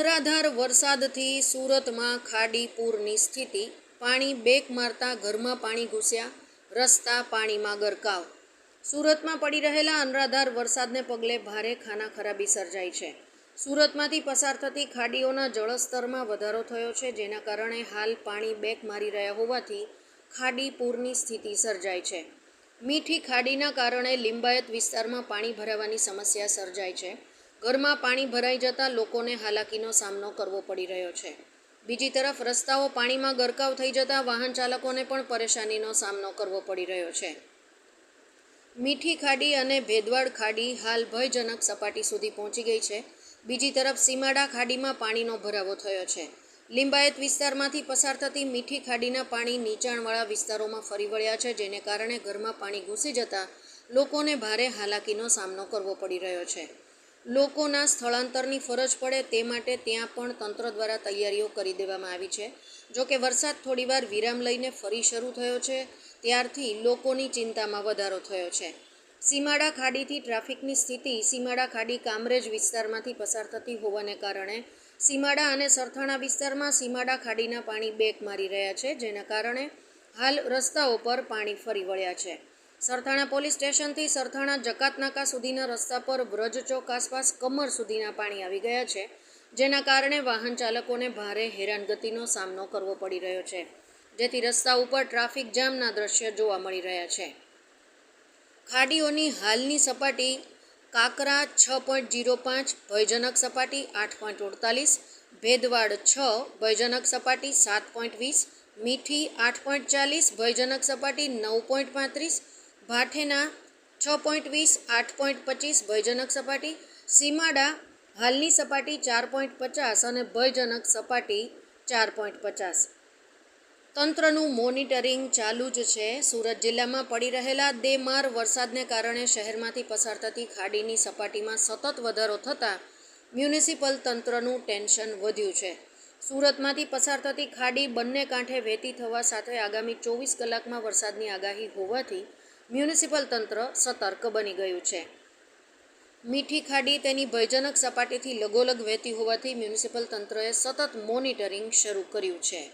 અનરાધાર વરસાદથી સુરતમાં ખાડી પૂરની સ્થિતિ. પાણી બેક મારતા ઘરમાં પાણી ઘૂસ્યા, રસ્તા પાણીમાં ગરકાવ. સુરતમાં પડી રહેલા અનરાધાર વરસાદને પગલે ભારે ખાના ખરાબી સર્જાઈ છે. સુરતમાંથી પસાર થતી ખાડીઓના જળસ્તરમાં વધારો થયો છે, જેના કારણે હાલ પાણી બેક મારી રહ્યા હોવાથી ખાડી પૂરની સ્થિતિ સર્જાઈ છે. મીઠી ખાડીના કારણે લિંબાયત વિસ્તારમાં પાણી ભરાવાની સમસ્યા સર્જાય છે. ઘરમાં પાણી ભરાઈ જતાં લોકોને હાલાકીનો સામનો કરવો પડી રહ્યો છે. બીજી તરફ રસ્તાઓ પાણીમાં ગરકાવ થઈ જતાં વાહન ચાલકોને પણ પરેશાનીનો સામનો કરવો પડી રહ્યો છે. મીઠી ખાડી અને ભેદવાડ ખાડી હાલ ભયજનક સપાટી સુધી પહોંચી ગઈ છે. બીજી તરફ સીમાડા ખાડીમાં પાણીનો ભરાવો થયો છે. લિંબાયત વિસ્તારમાંથી પસાર થતી મીઠી ખાડીના પાણી નીચાણવાળા વિસ્તારોમાં ફરી વળ્યા છે, જેને કારણે ઘરમાં પાણી ઘૂસી જતાં લોકોને ભારે હાલાકીનો સામનો કરવો પડી રહ્યો છે. લોકોના સ્થળાંતરની ફરજ પડે તે માટે ત્યાં પણ તંત્ર દ્વારા તૈયારીઓ કરી દેવામાં આવી છે. જોકે વરસાદ થોડીવાર વિરામ લઈને ફરી શરૂ થયો છે, ત્યારથી લોકોની ચિંતામાં વધારો થયો છે. સીમાડા ખાડીથી ટ્રાફિકની સ્થિતિ સીમાડા ખાડી કામરેજ વિસ્તારમાંથી પસાર થતી હોવાને કારણે સીમાડા અને સરથાણા વિસ્તારમાં સીમાડા ખાડીના પાણી બેક મારી રહ્યા છે, જેના કારણે હાલ રસ્તાઓ પર પાણી ફરી વળ્યા છે. સરથાણા પોલીસ સ્ટેશનથી સરથાણા જકાતનાકા સુધીના રસ્તા પર વ્રજ ચોક આસપાસ કમર સુધીના પાણી આવી ગયા છે, જેના કારણે વાહન ચાલકોને ભારે હેરાનગતિનો સામનો કરવો પડી રહ્યો છે, જેથી રસ્તા ઉપર ટ્રાફિક જામના દ્રશ્ય જોવા મળી રહ્યા છે. ખાડીઓની હાલની સપાટી કાકરા છ પોઈન્ટ જીરો પાંચ, ભયજનક સપાટી આઠ પોઈન્ટ અડતાલીસ ભેદવાડ છ, ભયજનક સપાટી સાત પોઈન્ટ વીસ, મીઠી આઠ પોઈન્ટ ચાલીસ, ભયજનક સપાટી નવ પોઈન્ટ પાંત્રીસ ભાઠેના છ પોઈન્ટ વીસ, આઠ પોઈન્ટ પચીસ ભયજનક સપાટી, સીમાડા હાલની સપાટી ચાર પોઈન્ટ પચાસ અને ભયજનક સપાટી ચાર પોઈન્ટ પચાસ. તંત્રનું મોનિટરિંગ ચાલુ જ છે. સુરત જિલ્લામાં પડી રહેલા દેમાર વરસાદને કારણે શહેરમાંથી પસાર થતી ખાડીની સપાટીમાં સતત વધારો થતાં મ્યુનિસિપલ તંત્રનું ટેન્શન વધ્યું છે. સુરતમાંથી પસાર થતી ખાડી બંને કાંઠે વહેતી થવા સાથે આગામી ચોવીસ કલાકમાં વરસાદની આગાહી હોવાથી મ્યુનિસિપલ તંત્ર સતર્ક બની ગયું છે. મીઠી ખાડી તેની ભયજનક સપાટીથી લગોલગ વહેતી હોવાથી મ્યુનિસિપલ તંત્રએ સતત મોનિટરિંગ શરૂ કર્યું છે.